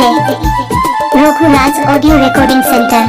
DJ Raghuraj audio recording centre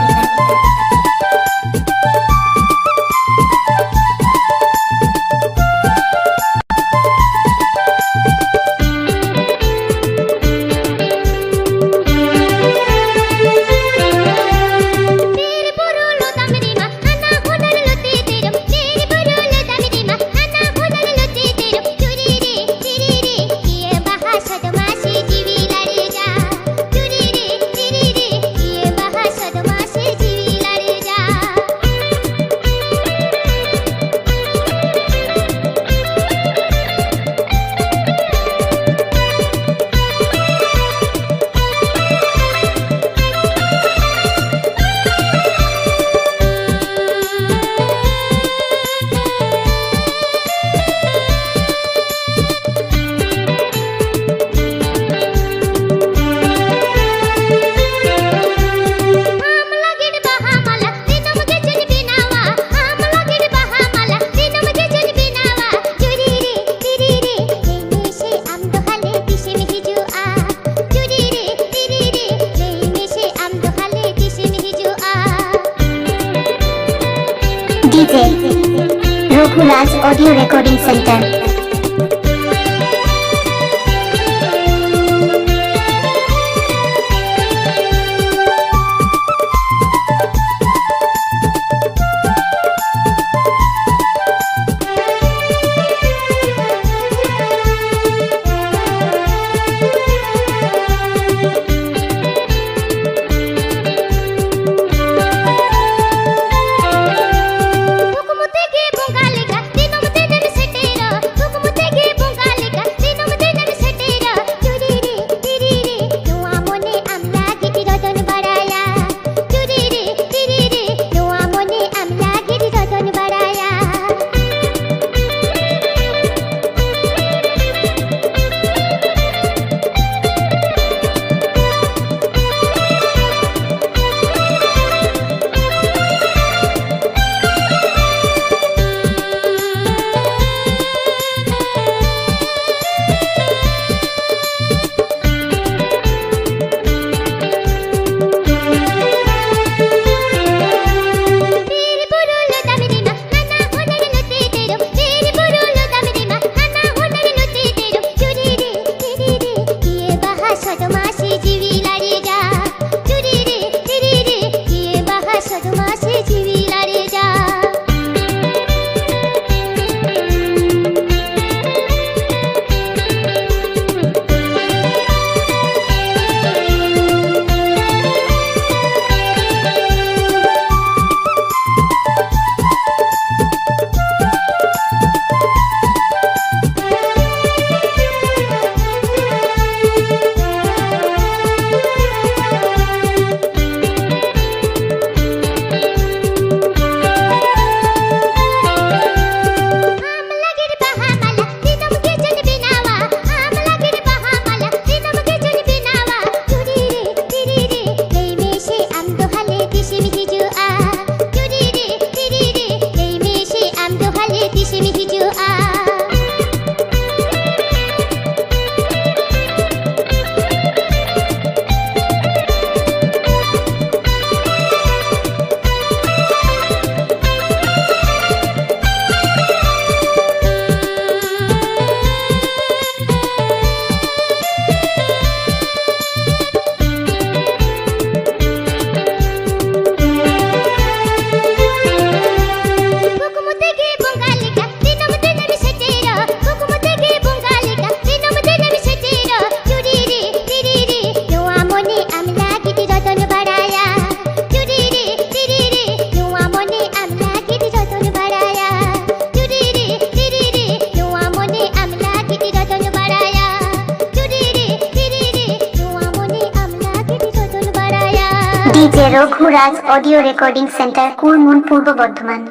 DJ Raghuraj audio recording centre DJ Raghuraj audio recording centre Kurmun Purba Bardhaman